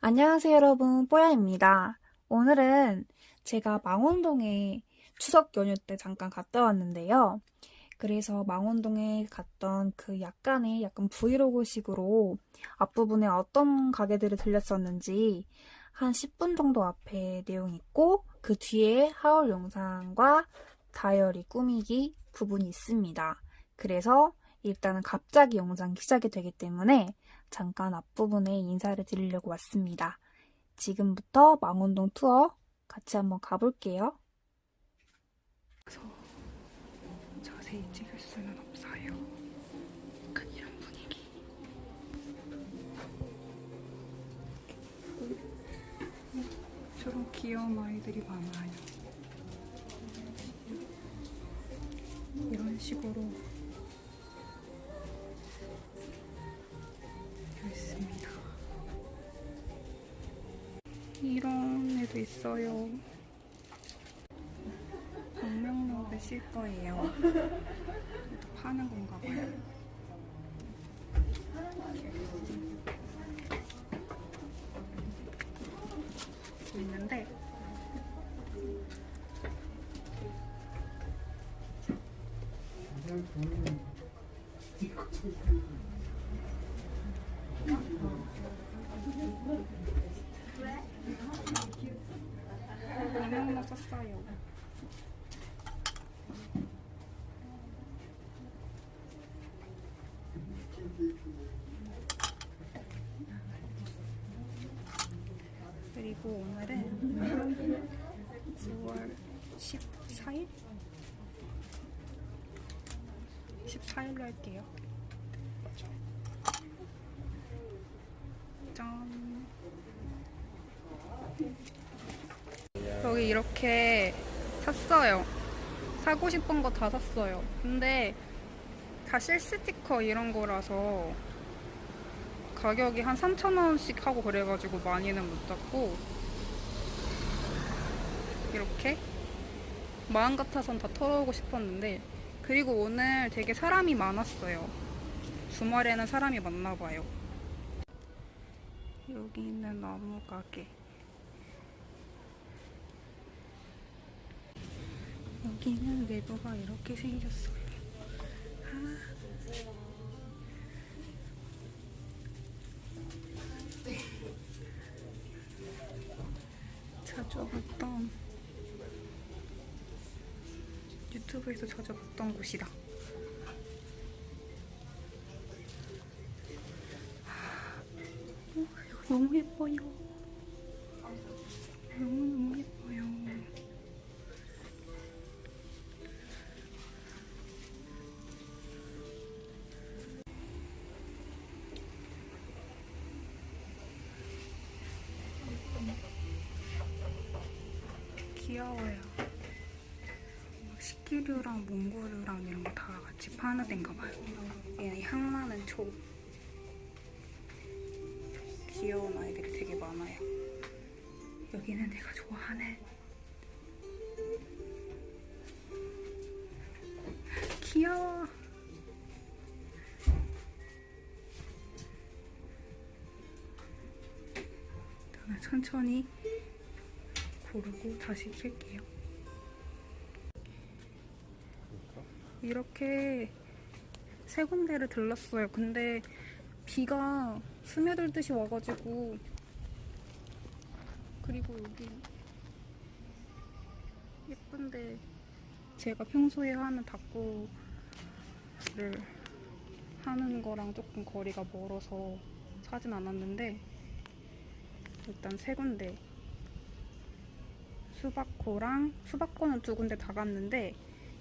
안녕하세요, 여러분. 뽀야입니다. 오늘은 제가 망원동에 추석 연휴 때 잠깐 갔다 왔는데요. 그래서 망원동에 갔던 그 약간의 약간 브이로그식으로 앞부분에 어떤 가게들을 들렸었는지 한 10분 정도 앞에 내용 있고 그 뒤에 하울 영상과 다이어리 꾸미기 부분이 있습니다. 그래서 일단은 갑자기 영상 시작이 되기 때문에 잠깐 앞부분에 인사를 드리려고 왔습니다. 지금부터 망원동 투어 같이 한번 가볼게요. 자세히 찍을 수는 없어요. 약간 이런 분위기. 저런 귀여운 아이들이 많아요. 이런 식으로 이런 애도 있어요. 방명록을 쓸 거예요. 이것도 파는 건가 봐요. 있는데 썼어요. 그리고 오늘은 9월 14일? 14일로 할게요. 여기 이렇게 샀어요. 사고 싶은 거 다 샀어요. 근데 다 실스티커 이런 거라서 가격이 한 3,000원씩 하고 그래가지고 많이는 못 샀고 이렇게 마음 같아선 다 털어오고 싶었는데 그리고 오늘 되게 사람이 많았어요. 주말에는 사람이 많나 봐요. 여기 있는 나무 가게. 여기는 내부가 이렇게 생겼어요. 아. 자주 봤던 유튜브에서 자주 봤던 곳이다. 어, 이거 너무 예뻐요. 식기류랑 몽골류랑 이런 거 다 같이 파는 데인가 봐요. 얘는 향 나는 초. 귀여운 아이들이 되게 많아요. 여기는 내가 좋아하는 귀여워. 저는 천천히 고르고 다시 킬게요. 이렇게 세 군데를 들렀어요. 근데 비가 스며들듯이 와가지고 그리고 여기 예쁜데 제가 평소에 하는 닭구를 하는 거랑 조금 거리가 멀어서 사진 않았는데 일단 세 군데 수박코랑 수박코는 두 군데 다 갔는데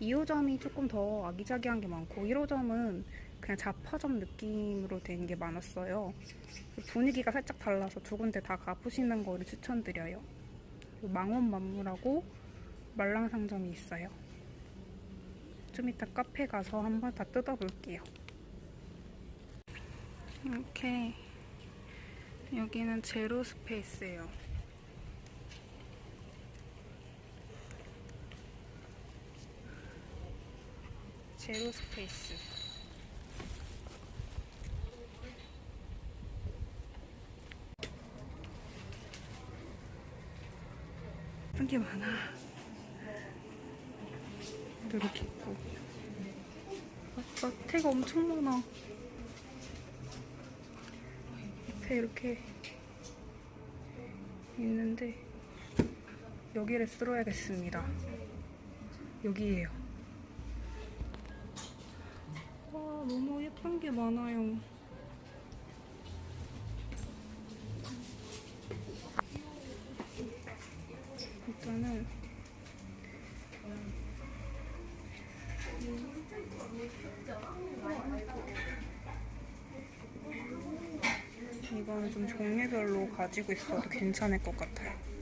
2호점이 조금 더 아기자기한 게 많고 1호점은 그냥 자파점 느낌으로 된 게 많았어요. 분위기가 살짝 달라서 두 군데 다 가보시는 거를 추천드려요. 망원 만물하고 말랑상점이 있어요. 좀 이따 카페 가서 한번 다 뜯어볼게요. 이렇게 여기는 제로 스페이스예요. 제로 스페이스. 예쁜 게 많아. 이렇게 있고. 아빠 태가 엄청 많아. 옆에 이렇게 있는데 여기를 쓸어야겠습니다. 여기에요. 예쁜 게 많아요. 일단은 이거는 좀 종류별로 가지고 있어도 괜찮을 것 같아요.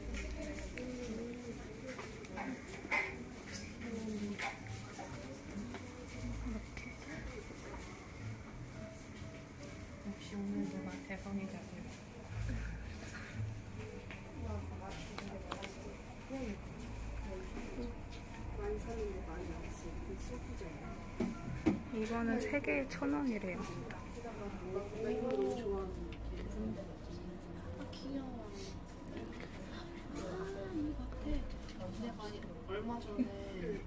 이거는 3개에 천 원이래요. 내가 얼마 전에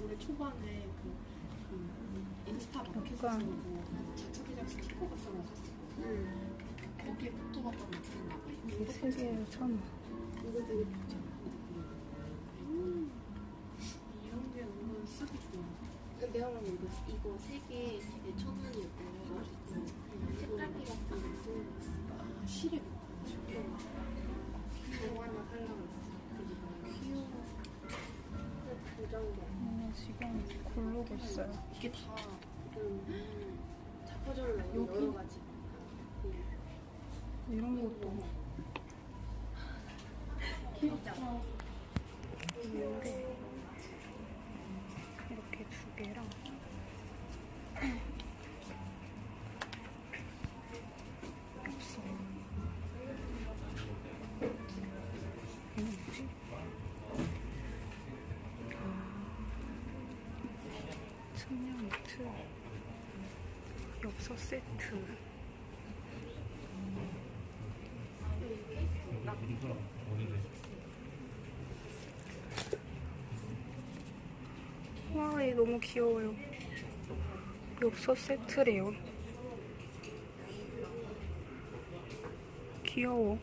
올해 초반에 그, 그 인스타 마켓에서 뭐 자차 기장 스티커 같은 거 샀어. 거기에 있었나 봐. 이게 3개에 천 원. 이거 되게 좋잖 이거, 세개 되게 천 원이었고 해가지고 색깔기 같은 거 쓰는 거 있어. 아, 실에 묶어가지고. 그거 하나 살라고 했어. 귀여워. 그 정도. 어, 지금 고르고 있어요. 이게 다좀 자포절로? 여러 가지. 이런 것도 니트 엽서 세트 와, 얘 너무 귀여워요. 엽서 세트래요. 귀여워.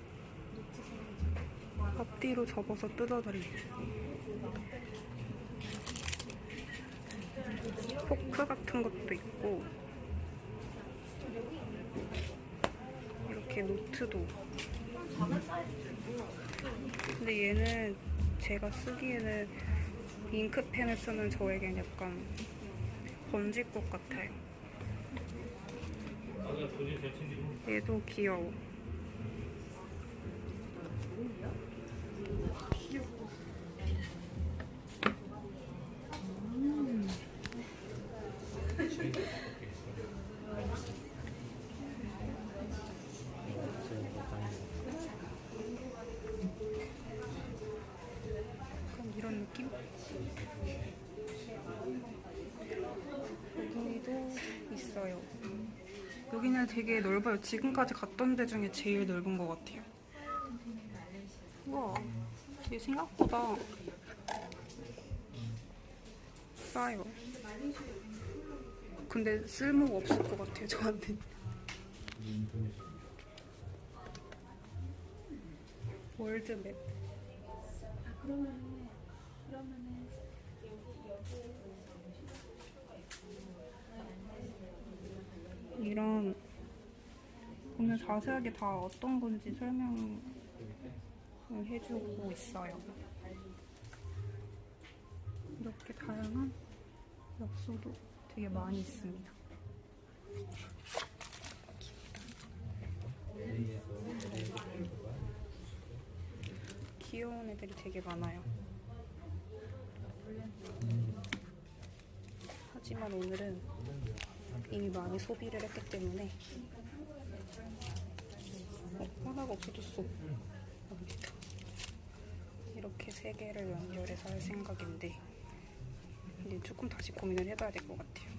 앞뒤로 접어서 뜯어드리. 포크 같은 것도 있고, 이렇게 노트도. 근데 얘는 제가 쓰기에는 잉크펜을 쓰는 저에겐 약간 번질 것 같아요. 얘도 귀여워. 약간 이런 느낌? 여기도 있어요. 여기는 되게 넓어요. 지금까지 갔던 데 중에 제일 넓은 것 같아요. 우와, 이게 생각보다 싸요. 근데 쓸모가 없을 것 같아요, 저한테. 월드맵. 이런 오늘 자세하게 다 어떤 건지 설명을 해주고 있어요. 이렇게 다양한 엽서도 되게 많이 있습니다. 귀여운 애들이 되게 많아요. 하지만 오늘은 이미 많이 소비를 했기 때문에 어, 하나가 없어졌어. 이렇게 세 개를 연결해서 할 생각인데 조금 다시 고민을 해봐야 될 것 같아요.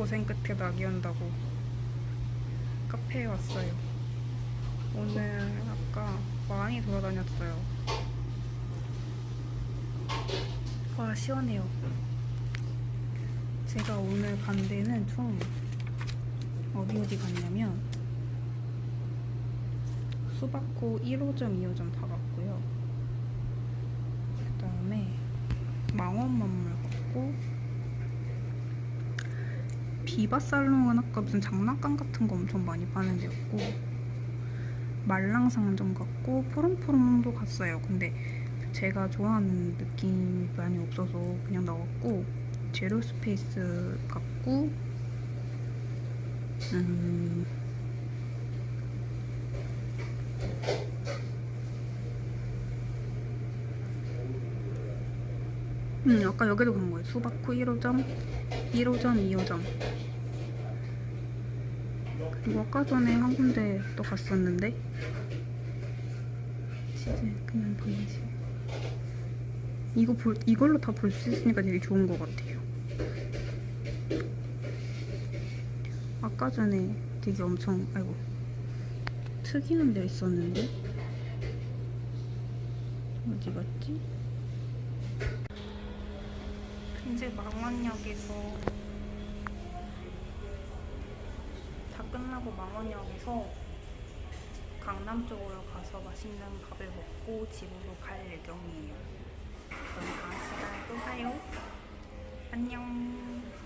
고생 끝에 낙이 온다고 카페에 왔어요. 오늘 아까 많이 돌아다녔어요. 와 시원해요. 제가 오늘 간 데는 총 어디 어디 갔냐면 수박코 1호점, 2호점 다 갔고요. 그 다음에 망원만물 갔고 비바살롱은 아까 무슨 장난감 같은 거 엄청 많이 파는 데였고 말랑상점 갔고 포름포름도 갔어요. 근데 제가 좋아하는 느낌이 많이 없어서 그냥 나왔고 제로 스페이스 갔고 음 음, 아까 여기도 간 거예요. 수박쿠 1호점, 1호점, 2호점. 그리고 아까 전에 한 군데 또 갔었는데 치즈 그냥 보내지. 이거 볼, 이걸로 다 볼 수 있으니까 되게 좋은 것 같아요. 아까 전에 되게 엄청 아이고 특이한 데 있었는데 어디 갔지? 이제 망원역에서 다 끝나고 망원역에서 강남 쪽으로 가서 맛있는 밥을 먹고 집으로 갈 예정이에요. 그럼 다음 시간에 또 봐요. 안녕.